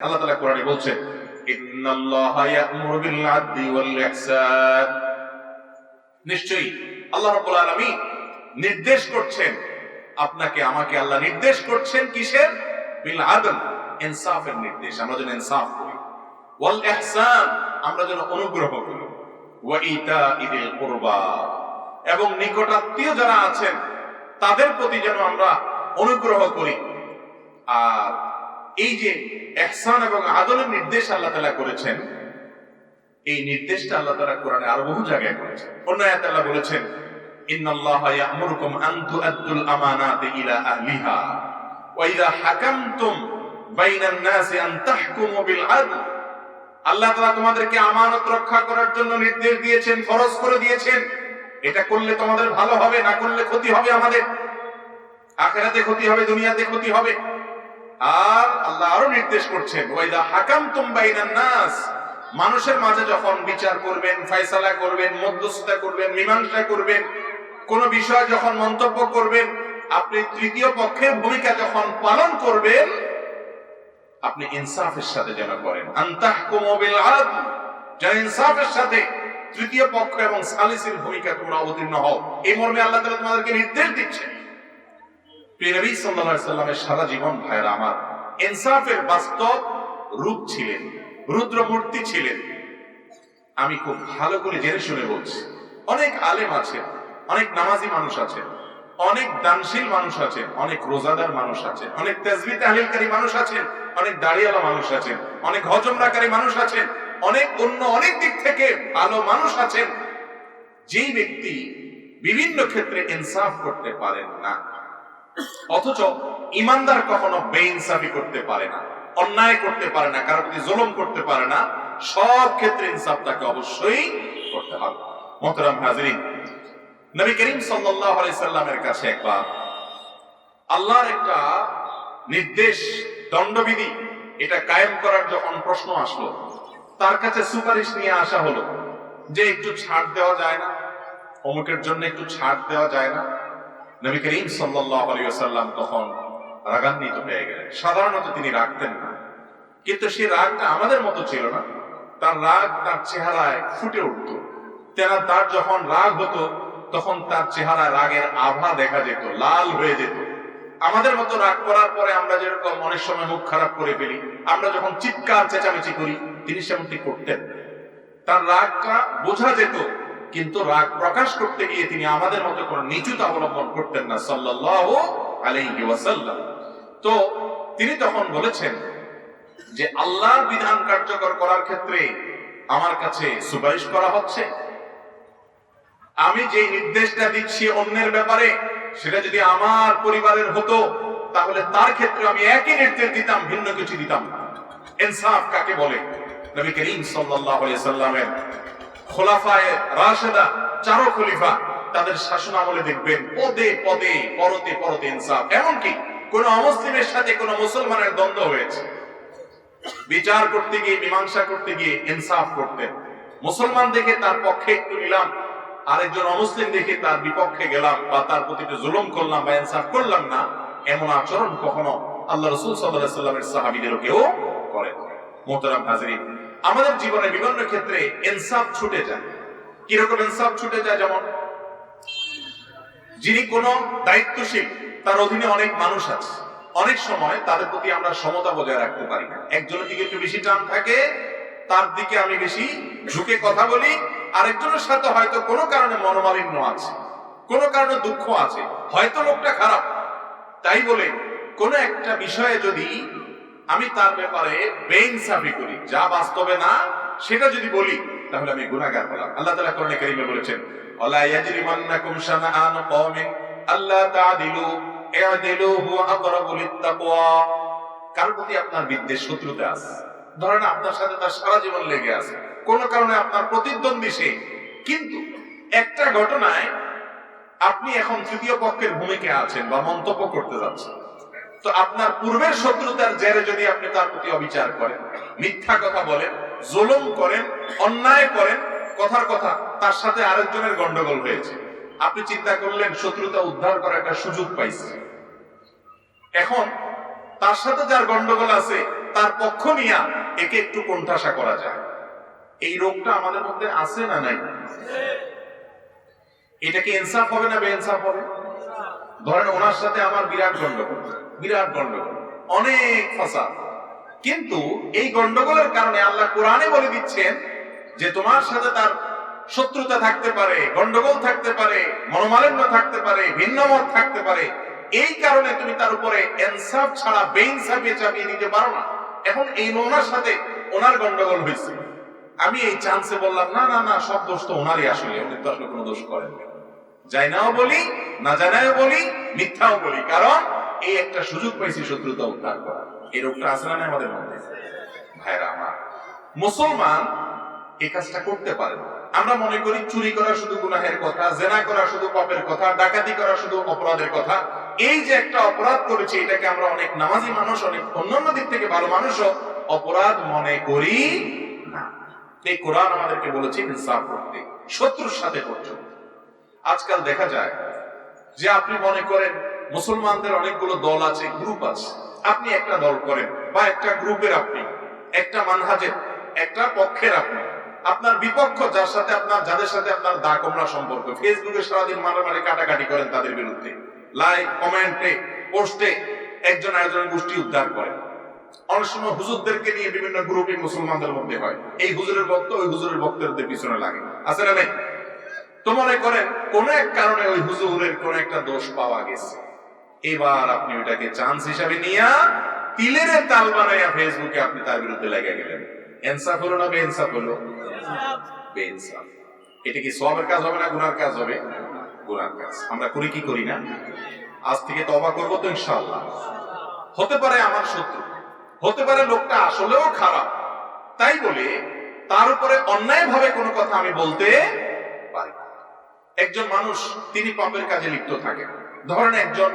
আল্লাহ তাআলা কোরআনে বলছেন ইন্নাল্লাহা ইয়া'মুরু বিল আদলি ওয়াল ইহসান নিশ্চয়ই আল্লাহ নির্দেশ করছেন, আপনাকে, আমাকে আল্লাহ নির্দেশ করছেন কিসের? বিল ইনসাফের নির্দেশ, আমরা যেন ইনসাফ করি। ওয়াল আমরা যেন অনুগ্রহ করি। ওয়া ইতাইদিল কুরবা এবং নিকটাত্মীয় যারা আছেন, তাদের প্রতি যেন আমরা অনুগ্রহ করি। আর এই যে এহসান এবং আদলের নির্দেশ আল্লাহ তাআলা করেছেন, এই নির্দেশটা আল্লাহ তাআলা কোরআনে আরও বহু জায়গায় করেছেন। অন্য আয়াতে আল্লাহ বলেছেন, ইন্নাল্লাহা ইয়া'মুরুকুম আন তুআদ্দুল আমানাতি ইলা আহলিহা, ওয়া ইযা হাকামতুম বাইনান নাসি আন তাহকুমু বিল আদল। আল্লাহ তাআলা তোমাদেরকে আমানত রক্ষা করার জন্য নির্দেশ দিয়েছেন, ফরজ করে দিয়েছেন। এটা করলে তোমাদের ভালো হবে, না করলে ক্ষতি হবে আমাদের। আখেরাতে ক্ষতি হবে, দুনিয়াতে ক্ষতি হবে। আর আল্লাহ আরও নির্দেশ করছেন, ওয়াইদা নাস। মানুষের মাঝে যখন বিচার করবেন, ফয়সালা করবেন, মধ্যস্থতা করবেন, মীমাংসা করবেন, কোন বিষয় যখন মন্তব্য করবেন, আপনি তৃতীয় পক্ষের ভূমিকা যখন পালন করবেন, আপনি ইনসাফের সাথে যেন করেন। আনতাহকুমু বিল আদল। যেন ইনসাফের সাথে তৃতীয় পক্ষ এবং সালিসের ভূমিকা তোমরা অবতীর্ণ হও। এই মর্মে আল্লাহ তাআলা তোমাদেরকে নির্দেশ দিচ্ছেন। প্রিয় নবী সাল্লাল্লাহু সাল্লামের সারা জীবন আমার ইনসাফের বাস্তব রূপ ছিলেন, রুদ্রমূর্তি ছিলেন। আমি খুব ভালো করে জেনে শুনে বলছি, অনেক আলেম আছেন, অনেক নামাজি মানুষ আছেন, অনেক দানশীল মানুষ আছেন, অনেক রোজাদার মানুষ আছেন, অনেক মানুষ অনেক মানুষ অনেক হজমরাকারী মানুষ অনেক অন্য অনেক দিক থেকে ভালো মানুষ আছেন। যেই ব্যক্তি বিভিন্ন ক্ষেত্রে ইনসাফ করতে পারেন না। অথচ ইমানদার কখনো বেইনসাফি করতে পারে না, অন্যায় করতে পারে না, কারও প্রতি জুলুম করতে পারে না, সব ক্ষেত্রে ইনসাফ তাকে অবশ্যই করতে হবে। মোহতারাম হাজরিন, নবী করিম সাল্লাল্লাহু আলাইহি সাল্লামের কাছে একবার আল্লাহর একটা নির্দেশ, দণ্ডবিধি এটা কায়েম করার যখন প্রশ্ন আসলো, তার কাছে সুপারিশ নিয়ে আসা হলো যে একটু ছাড় দেওয়া যায় না, অমুকের জন্য একটু ছাড় দেওয়া যায় না। নবী করিম ওয়াসাল্লাম তখন রাগান্বিত হয়ে গেলেন। সাধারণত তিনি রাখতেন না। কিন্তু সেই রাগটা আমাদের মতো ছিল না। তার রাগ তার চেহারায় ফুটে উঠত। তেনা তার যখন রাগ হতো, তখন তার চেহারায় রাগের আভা দেখা যেত, লাল হয়ে যেত। আমাদের মতো রাগ করার পরে আমরা যেরকম অনেক সময় মুখ খারাপ করে ফেলি, আমরা যখন চিৎকার চেঁচামেচি করি, তিনি সেমনটি করতেন তার রাগটা বোঝা যেত কিন্তু রাগ প্রকাশ করতে গিয়ে তিনি আমাদের মতো কোনো নিচুতা অবলম্বন করতেন না, সাল্লাল্লাহু আলাইহি ওয়াসাল্লাম। তো তিনি তখন বলেছেন যে, আল্লাহর বিধান কার্যকর করার ক্ষেত্রে আমার কাছে সুপারিশ করা হচ্ছে। আমি যে নির্দেশটা দিচ্ছি অন্যের ব্যাপারে, সেটা যদি আমার পরিবারের হতো, তাহলে তার ক্ষেত্রে আমি একই নির্দেশ দিতাম, ভিন্ন কিছু দিতাম না। ইনসাফ কাকে বলে? নবী করিম সাল্লাল্লাহু আলাইহি সাল্লামের খোলাফায়ে রাশেদা চারো খলিফা, তাদের শাসন আমলে দেখবেন পদে পদে, পরতে পরতে ইনসাফ। এমনকি কোন অমুসলিমের সাথে কোন মুসলমানের দ্বন্দ্ব হয়েছে। বিচার করতে গিয়ে, মীমাংসা করতে গিয়ে ইনসাফ করতেন। মুসলমান দেখে তার পক্ষে একটু নিলাম, আরেকজন অমুসলিম দেখে তার বিপক্ষে গেলাম বা তার প্রতি জুলুম করলাম বা ইনসাফ করলাম না, এমন আচরণ কখনো আল্লাহ রসুল সাল্লাহ সাল্লামের সাহাবিদেরও কেউ করেন মোহতারাম হাজরিন আমাদের জীবনে বিভিন্ন ক্ষেত্রে ইনসাফ ছুটে যায়। কীরকম ইনসাফ ছুটে যায় যেমন, যিনি কোন দায়িত্বশীল, তার অধীনে অনেক মানুষ আছে। অনেক সময় তাদের প্রতি আমরা সমতা বজায় রাখতে পারি না। একজনের দিকে একটু বেশি টান থাকে, তার দিকে আমি বেশি ঝুঁকে কথা বলি, আরেকজনের সাথে হয়তো কোনো কারণে মনোমালিন্য আছে, কোনো কারণে দুঃখ আছে, হয়তো লোকটা খারাপ। তাই বলে কোন একটা বিষয়ে যদি আমি তার ব্যাপারে বেইনসাফি করি। যা বাস্তবে না, সেটা যদি বলি, তাহলে আমি গুনাহগার হলাম। আল্লাহ তাআলা কোরআনে কারীমে বলেছেন, ওয়ালা ইয়াজরিমান্নাকুম হুয়া আকরাবু লিত্তাকওয়া। কার প্রতি আপনার বিদ্বেষ শত্রুতা আছে। ধরেন আপনার সাথে তার সারা জীবন লেগে আছে। কোন কারণে আপনার প্রতিদ্বন্দ্বী সে। কিন্তু একটা ঘটনায় আপনি এখন তৃতীয় পক্ষের ভূমিকা আছেন বা মন্তব্য করতে যাচ্ছেন। তো আপনার পূর্বের শত্রুতার জেরে যদি আপনি তার প্রতি অবিচার করেন, মিথ্যা কথা বলেন, জুলুম করেন, অন্যায় করেন, কথার কথা তার সাথে আরেকজনের গন্ডগোল হয়েছে। আপনি চিন্তা করলেন শত্রুতা উদ্ধার করার একটা সুযোগ পাইছে। এখন তার সাথে যার গন্ডগোল আছে, তার পক্ষ নিয়ে একে একটু কোণঠাসা করা যায়। এই রোগটা আমাদের মধ্যে আছে না নাই? এটা কি ইনসাফ হবে না বেইনসাফ হবে? ধরেন ওনার সাথে আমার বিরাট গন্ডগোল। বিরাট গন্ডগোল, অনেক ফাসাদ। কিন্তু এই গন্ডগোলের কারণে আল্লাহ কোরআনে বলে দিচ্ছেন যে তোমার সাথে তার শত্রুতা থাকতে পারে, গন্ডগোল থাকতে পারে, মনোমালিন্য থাকতে পারে ভিন্ন মত থাকতে পারে। এই কারণে তুমি তার উপরে ইনসাফ ছাড়া, বেইনসাফে চাপিয়ে দিতে পারো না। এখন এই ওনার সাথে ওনার গন্ডগোল হয়েছে। আমি এই চান্সে বললাম, না না না, সব দোষ তো ওনারই আসলে উনি তো আসলে কোনো দোষ করেন যাই নাও বলি, না জানাও বলি, মিথ্যাও বলি। কারণ এই একটা সুযোগ পাইছি শত্রুতা উদ্ধার করা এই রোগটা আছে না আমাদের মধ্যে? ভাইরা আমার, মুসলমান এই কাজটা করতে পারে আমরা মনে করি চুরি করা শুধু গুনাহের কথা, জেনা করা শুধু পাপের কথা, ডাকাতি করা শুধু অপরাধের কথা। এই যে একটা অপরাধ করেছি, এটাকে আমরা অনেক নামাজি মানুষ, অনেক অন্যান্য দিক থেকে ভালো মানুষও অপরাধ মনে করি না। এই কোরআন আমাদেরকে বলেছে, ইনসাফ করতে, শত্রুর সাথে পর্যন্ত আজকাল দেখা যায় যে আপনি মনে করেন মুসলমানদের অনেকগুলো দল আছে গ্রুপ আছে। আপনি একটা দল করেন বা একটা গ্রুপের আপনি, একটা মানহাজের, একটা পক্ষের আপনি। আপনার বিপক্ষ যার সাথে আপনার, যাদের সাথে আপনার দা কমলা সম্পর্ক। ফেসবুকে সারাদিন মারামারি, কাটাকাটি করেন তাদের বিরুদ্ধে। লাইক কমেন্টে পোস্টে একজন আরেকজনের গোষ্ঠী উদ্ধার করেন অনেক সময় হুজুরদেরকে নিয়ে বিভিন্ন গ্রুপে মুসলমানদের মধ্যে হয়। এই হুজুরের ভক্ত, ওই হুজুরের ভক্তদের পিছনে লাগে। নাই? তো মনে করেন, কোন এক কারণে ওই হুজুরের কোন একটা দোষ পাওয়া গেছে। এবার আপনি ওটাকে চান্স হিসাবে নিয়া তিলের তাল বানাইয়া ফেসবুকে আপনি তার বিরুদ্ধে লেগে গেলেন। এনসাফ হলো না বেইনসাফ হলো? বেইনসাফ। এটা কি সবের কাজ হবে না গুনার কাজ হবে? গুনার কাজ। আমরা করি কি করি না? আজ থেকে তবা করব তো ইনশাআল্লাহ। হতে পারে আমার শত্রু, হতে পারে লোকটা আসলেও খারাপ। তাই বলে তার উপরে অন্যায় ভাবে কোনো কথা আমি বলতে পারি একজন মানুষ, তিনি পাপের কাজে লিপ্ত থাকেন। ধরেন একজন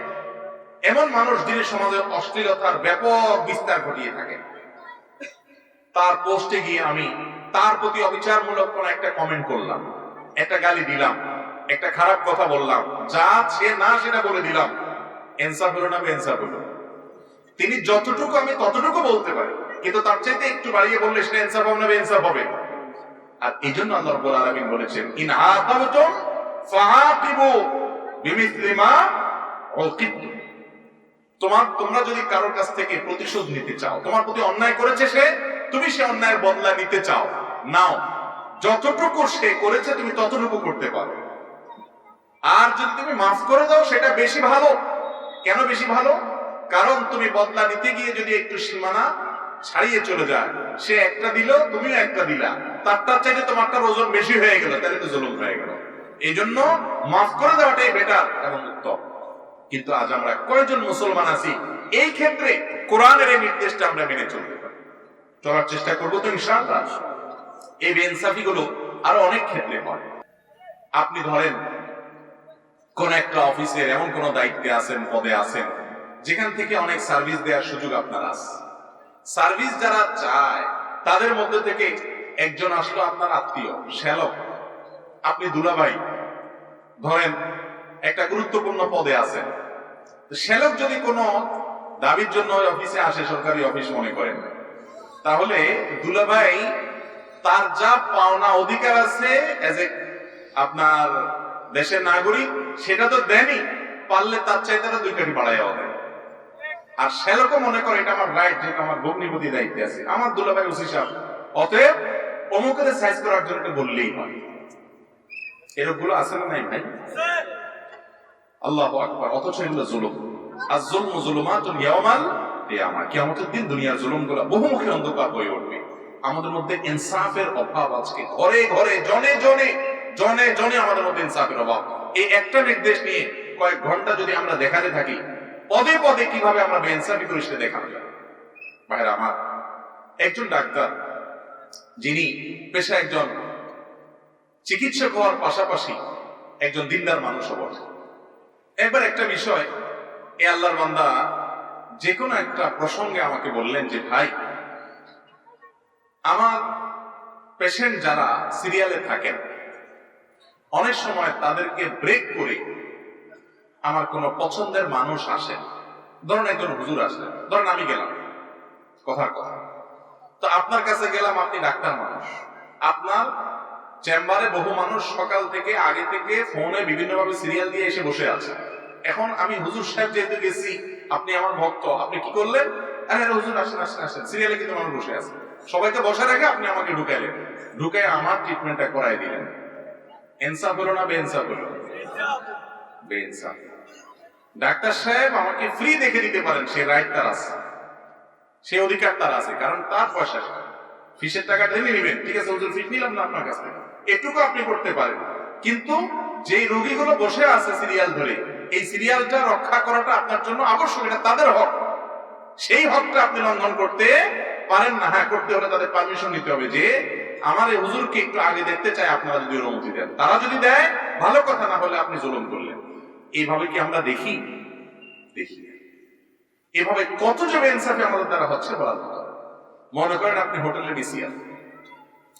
এমন মানুষ যিনি সমাজে অশ্লীলতার ব্যাপক বিস্তার ঘটিয়ে থাকেন। তার পোস্টে গিয়ে আমি তার প্রতি অবিচারমূলক কোন একটা কমেন্ট করলাম। একটা গালি দিলাম, একটা খারাপ কথা বললাম, যা সে না সেটা বলে দিলাম। এনসাফ হলো না বেনসাফ হলো। তিনি যতটুকু আমি ততটুকু বলতে পারি, কিন্তু তার চাইতে একটু বাড়িয়ে বললে সেটা ইনসাফ হবে না বেইনসাফ হবে। আর এই জন্য আল্লাহ রাব্বুল আলামিন বলেছেন, ইন আতাবতুম ফাআকিবু বিমিসলি মা উকিবতুম তোমার, তোমরা যদি কারোর কাছ থেকে প্রতিশোধ নিতে চাও, তোমার প্রতি অন্যায় করেছে সে, তুমি সে অন্যায়ের বদলা নিতে চাও। নাও, যতটুকু সে করেছে, তুমি ততটুকু করতে পারো। আর যদি তুমি মাফ করে দাও, সেটা বেশি ভালো। কেন বেশি ভালো? কারণ তুমি বদলা নিতে গিয়ে যদি একটু সীমানা ছাড়িয়ে চলে যায়, সে একটা দিল, তুমিও একটা দিলা। তারটার চাইতে তোমারটার ওজন বেশি হয়ে গেল, তাহলে তো জুলুম হয়ে গেল। এই জন্য মাফ করে দেওয়াটাই বেটার এবং উত্তম। কিন্তু আজ আমরা কয়জন মুসলমান আছি। এই ক্ষেত্রে কোরআনের এই নির্দেশটা আমরা মেনে চলতে চলার চেষ্টা করব তো ইনশাআল্লাহ। এই বেনসাফি গুলো আরও অনেক ক্ষেত্রে হয়। আপনি ধরেন, কোন একটা অফিসের এমন কোন দায়িত্বে আছেন, পদে আছেন, যেখান থেকে অনেক সার্ভিস দেওয়ার সুযোগ আপনার আছে। সার্ভিস যারা চায়, তাদের মধ্যে থেকে একজন আসলো আপনার আত্মীয়, শ্যালক। আপনি দুলাভাই। ধরেন একটা গুরুত্বপূর্ণ পদে তো শ্যালক যদি কোনো দাবির জন্য অফিসে আসে, সরকারি অফিস মনে করেন, তাহলে দুলাভাই তার যা পাওনা অধিকার আছে এজ এ আপনার দেশের নাগরিক, সেটা তো দেনই, পারলে তার চাইতে আরও দুই কাঠি বাড়াইয়া দেয় আর সেরকম মনে করে, এটা আমার রাইট যেটা আমার ভগ্নিপতি দায়িত্বে আছে। আমার দুলাভাই ওসি সাহেব, অতএব অমুকের সাইজ করার জন্য বললেই হয়। এরকমগুলো আছে না নাই ভাই? আল্লাহ অথচ এগুলো জুলুম। আর জুলম কিয়ামতের দিন বহুমুখী অন্ধকার হয়ে উঠবে। আমাদের মধ্যে ইনসাফের অভাব আজকে। ঘরে ঘরে, জনে জনে জনে জনে আমাদের মধ্যে ইনসাফের অভাব। এই একটা নির্দেশ নিয়ে কয়েক ঘণ্টা যদি আমরা দেখাতে থাকি, পদে পদে কীভাবে আমরা বেইনসাফি করি সেটা দেখানো যায়? ভাইরা আমার, একজন ডাক্তার, যিনি পেশা একজন চিকিৎসক হওয়ার পাশাপাশি একজন দিনদার মানুষ বটে। একবার একটা বিষয়, এ আল্লাহর বান্দা যে কোনো একটা প্রসঙ্গে আমাকে বললেন যে, ভাই, আমার পেশেন্ট যারা সিরিয়ালে থাকেন, অনেক সময় তাদেরকে ব্রেক করে আমার কোনো পছন্দের মানুষ আসেন। ধরুন একজন হুজুর আসলেন, ধরুন আমি গেলাম, কথার কথা। তো আপনার কাছে গেলাম, আপনি ডাক্তার মানুষ। আপনার চেম্বারে বহু মানুষ সকাল থেকে আগে থেকে ফোনে বিভিন্নভাবে সিরিয়াল দিয়ে এসে বসে আছে। এখন আমি হুজুর সাহেব যেহেতু গেছি, আপনি আমার ভক্ত, আপনি কি করলেন? আরে হুজুর, আসেন আসেন আসেন। সিরিয়ালে কিন্তু মানুষ বসে আছে। সবাইকে বসে রেখে আপনি আমাকে ঢুকাইলেন। ঢুকাই আমার ট্রিটমেন্টটা করাই দিলেন। এনসাফ হলো না বেইনসাফ হলো? বেইনসাফ। ডাক্তার সাহেব আমাকে ফ্রি দেখে দিতে পারেন, সে রাইট তার আছে। সে অধিকার তার আছে, কারণ তার পয়সা ফিসের টাকা ঢেলে নেবেন ঠিক আছে হুজুর ফিস নিলাম না আপনার কাছ। এটুকু আপনি করতে পারেন। কিন্তু যে রোগীগুলো বসে আছে সিরিয়াল ধরে, এই সিরিয়ালটা রক্ষা করাটা আপনার জন্য আবশ্যক, এটা তাদের হক। সেই হকটা আপনি লঙ্ঘন করতে পারেন না। হ্যাঁ করতে হলে তাদের পারমিশন নিতে হবে যে, আমার এই হুজুরকে একটু আগে দেখতে চাই, আপনারা যদি অনুমতি দেন। তারা যদি দেয়, ভালো কথা, না হলে আপনি জুলুম করলেন। এইভাবে কি আমরা দেখি? দেখি এভাবে কত যে ইনসাফি আমাদের দ্বারা হচ্ছে না। মনে করেন আপনি হোটেলে মিসিয়ার।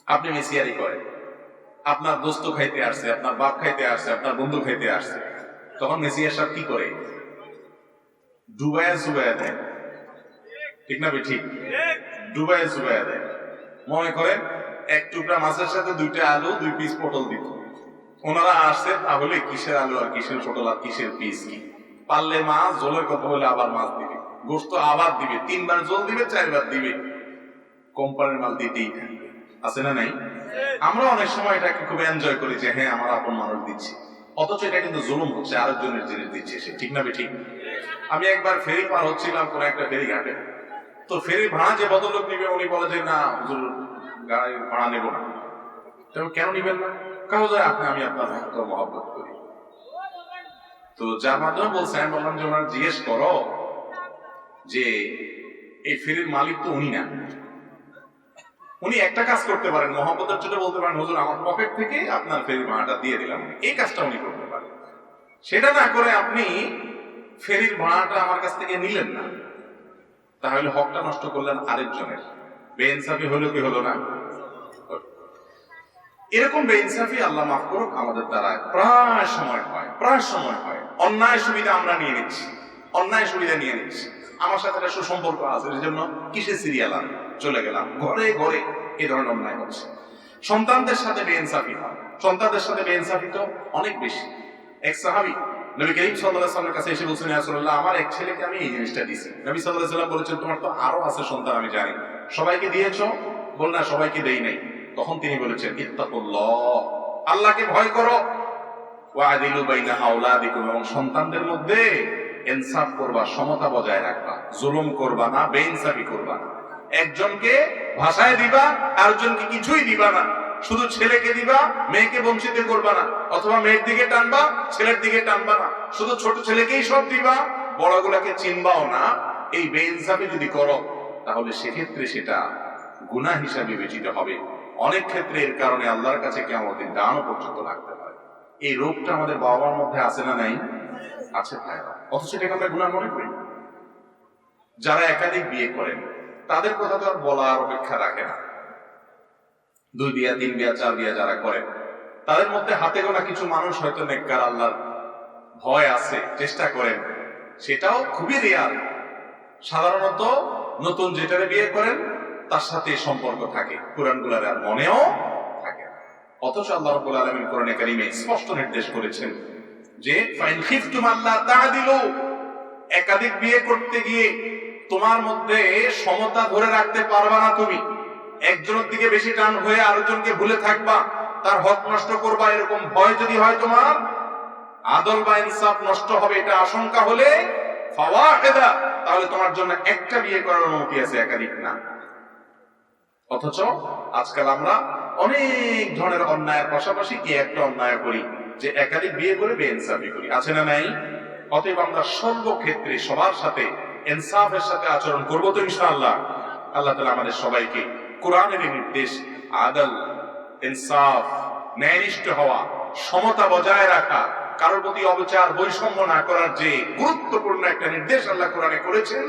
আপনি মিসিয়ারি করেন। আপনার দোস্ত খাইতে আসছে, আপনার বাপ খাইতে আসছে, আপনার বন্ধু খাইতে আসছে। তখন মেসিয়ার সাহেব কি করে? দেয়। ঠিক না ঠিক দেয়। মনে করেন এক টুকরা মাছের সাথে দুইটা আলু, দুই পিস পটল দিত। ওনারা আসছে, তাহলে কিসের আলু আর কিসের পটল আর কিসের পিস কি? পারলে মাছ জলের কথা হলে আবার মাছ দিবে? গোস্ত আবার দিবে, তিনবার জল দিবে, চারবার দিবে। কোম্পানির মাল দিতেই থাকবে। আছে না নাই? আমরা অনেক সময় এটাকে খুব এনজয় করি যে হ্যাঁ আমার আপন মানুষ দিচ্ছে। অথচ এটা কিন্তু জুলুম হচ্ছে, আরেকজনের জিনিস দিচ্ছে সে, ঠিক না ঠিক আমি একবার ফেরি পার হচ্ছিলাম কোন একটা ফেরি ঘাটে তো ফেরি ভাড়া যে ভদ্রলোক নিবে, উনি বলে যে, না, হুজুর, গাড়ি ভাড়া নেব না। তো কেন নিবেন না? কারণ আপনি, আমি আপনার ভক্ত মহব্বত করি। তো যার মাধ্যমে বলছে, আমি বললাম যে, ওনার জিজ্ঞেস করো যে, এই ফেরির মালিক তো উনি না। উনি একটা কাজ করতে পারেন, মহব্বতের জন্য বলতে পারেন, হুজুর, আমার পকেট থেকে আপনার ফেরি ভাড়াটা দিয়ে দিলাম এই কাজটা উনি করতে পারেন। সেটা না করে আপনি ফেরির ভাড়াটা আমার কাছ থেকে নিলেন না। তাহলে হকটা নষ্ট করলেন আরেকজনের। বেইনসাফি হলো কি হলো না? এরকম বেইনসাফি আল্লাহ মাফ করুক, আমাদের দ্বারা প্রায় সময় হয়, প্রায় সময় হয়। অন্যায় সুবিধা আমরা নিয়ে নিচ্ছি, অন্যায় সুবিধা নিয়ে নিচ্ছি। আমার সাথে একটা সুসম্পর্ক আছে এর জন্য কিসে সিরিয়াল আর? চলে গেলাম। ঘরে ঘরে এই ধরনের অন্যায় হচ্ছে। সন্তানদের সাথে বেইনসাফি হয়। সন্তানদের সাথে বেইনসাফি তো অনেক বেশি। এক সাহাবি নবী করিম সাল্লাল্লাহু আলাইহি কাছে এসে বলছেন, ইয়া রাসূলুল্লাহ, আমার এক ছেলেকে আমি এই জিনিসটা দিয়েছি নবী সাল্লাল্লাহু আলাইহি ওয়াসাল্লাম বলেছেন, তোমার তো আরও আছে সন্তান, আমি জানি। সবাইকে দিয়েছ? বল না, সবাইকে দেই নাই। তখন তিনি বলেছেন, ইত্তাকুল্লাহ, আল্লাহকে ভয় করো। ওয়াদিলু বাইনা আওলাদিকুম, এবং সন্তানদের মধ্যে ইনসাফ করবা, সমতা বজায় রাখবা, জুলুম করবা না, বেইনসাফি করবা না। একজনকে ভাষায় দিবা, আরেকজনকে কিছুই দিবা না। শুধু ছেলেকে দিবা, মেয়েকে বঞ্চিত করবা না, অথবা মেয়ের দিকে টানবা, ছেলের দিকে টানবা না। শুধু ছোট ছেলেকেই সব দিবা, বড়গুলাকে চিনবাও না। এই বেইনসাফি যদি করো, তাহলে সেক্ষেত্রে সেটা গুনাহ হিসাবে বিবেচিত হবে। অনেক ক্ষেত্রে এর কারণে আল্লাহর কাছে কি আমাদের পর্যন্ত লাগতে পারে। এই রোগটা আমাদের বাবা মার মধ্যে আছে না নাই? আছে ভাইরা অথচ এটাকে আমরা গুনাহ মনে করি। যারা একাধিক বিয়ে করেন, তাদের কথা তো আর বলার অপেক্ষা রাখে না। দুই বিয়া, তিন বিয়া, চার বিয়া যারা করেন, তাদের মধ্যে হাতে গোনা কিছু মানুষ হয়তো নেককার, আল্লাহর ভয় আছে, চেষ্টা করেন। সেটাও খুবই রেয়ার সাধারণত নতুন যেটারে বিয়ে করেন, তার সাথে সম্পর্ক থাকে। কোরআনগুলার আর মনেও থাকে অথচ আল্লাহ রাব্বুল আলামিন কোরআনে কারিমে স্পষ্ট নির্দেশ করেছেন যে একাধিক বিয়ে করতে গিয়ে তোমার মধ্যে সমতা ধরে রাখতে পারবা না তুমি। একজনের দিকে বেশি টান হয়ে আরেকজনকে ভুলে থাকবা, তার হক নষ্ট করবা, এরকম ভয় যদি হয় তোমার, আদল বা ইনসাফ নষ্ট হবে, এটা আশঙ্কা হলে তাহলে তোমার জন্য একটা বিয়ে করার অনুমতি আছে, একাধিক না। অথচ আজকাল আমরা অনেক ধরনের অন্যায়ের পাশাপাশি কি একটা অন্যায় করি। যে একাধিক বিয়ে করে বেইনসাফি করি। আছে না নাই? অতএব আমরা সর্বক্ষেত্রে সবার সাথে ইনসাফের সাথে আচরণ করব তো ইনশাআল্লাহ। আল্লাহ তালা আমাদের সবাইকে কোরআনের নির্দেশ, আদল, ইনসাফ, ন্যায়নিষ্ঠ হওয়া, সমতা বজায় রাখা, কারোর প্রতি অবিচার, বৈষম্য না করার যে গুরুত্বপূর্ণ একটা নির্দেশ আল্লাহ কোরআনে করেছেন,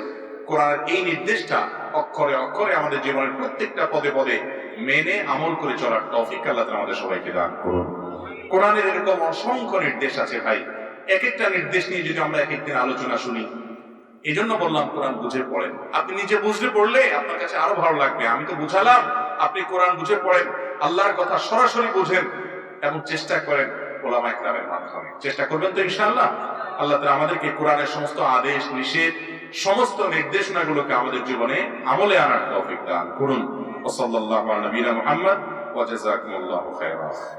কোরআনের এই নির্দেশটা অক্ষরে অক্ষরে আমাদের জীবনের প্রত্যেকটা পদে পদে মেনে আমল করে চলার তৌফিক আল্লাহ তাআলা আমাদের সবাইকে দান করুন। কোরআনের এরকম অসংখ্য নির্দেশ আছে ভাই। এক একটা নির্দেশ নিয়ে যদি আমরা এক একদিন আলোচনা শুনি এই জন্য বললাম কোরআন বুঝে পড়েন। আপনি নিজে বুঝলে পড়লে আপনার কাছে আরও ভালো লাগবে। আমি তো বুঝালাম, আপনি কোরআন বুঝে পড়েন, আল্লাহর কথা সরাসরি বুঝেন এবং চেষ্টা করেন ওলামা ইকরামের মাধ্যমে। চেষ্টা করবেন তো ইনশাআল্লাহ? আল্লাহ তাআলা আমাদেরকে কোরআনের সমস্ত আদেশ, নিষেধ, সমস্ত নির্দেশনাগুলোকে আমাদের জীবনে আমলে আনার তৌফিক দান করুন। আলা নবিনা মুহাম্মদ, ওয়া জাযাকুমুল্লাহু খাইরা